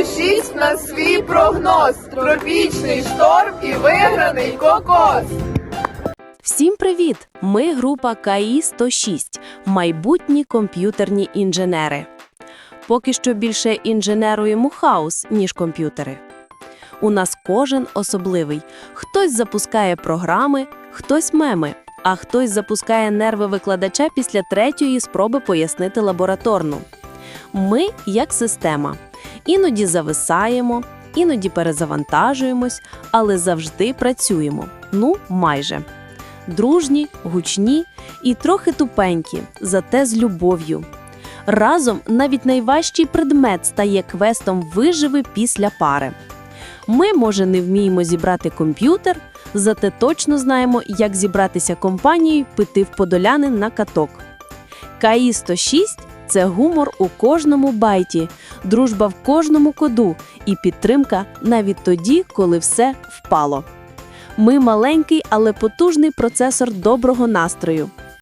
Ось на свій прогноз. Тропічний шторм і виграний кокос. Всім привіт! Ми група КАІ 106 майбутні комп'ютерні інженери. Поки що більше інженеруємо хаос, ніж комп'ютери. У нас кожен особливий. Хтось запускає програми, хтось меми, а хтось запускає нерви викладача після третьої спроби пояснити лабораторну. Ми як система. Іноді зависаємо, іноді перезавантажуємось, але завжди працюємо. Ну, майже дружні, гучні і трохи тупенькі, зате з любов'ю. Разом навіть найважчий предмет стає квестом виживи після пари. Ми, може, не вміємо зібрати комп'ютер, зате точно знаємо, як зібратися компанією пити в подолянин на каток. КАІ 106 – це гумор у кожному байті, дружба в кожному коду і підтримка навіть тоді, коли все впало. Ми маленький, але потужний процесор доброго настрою.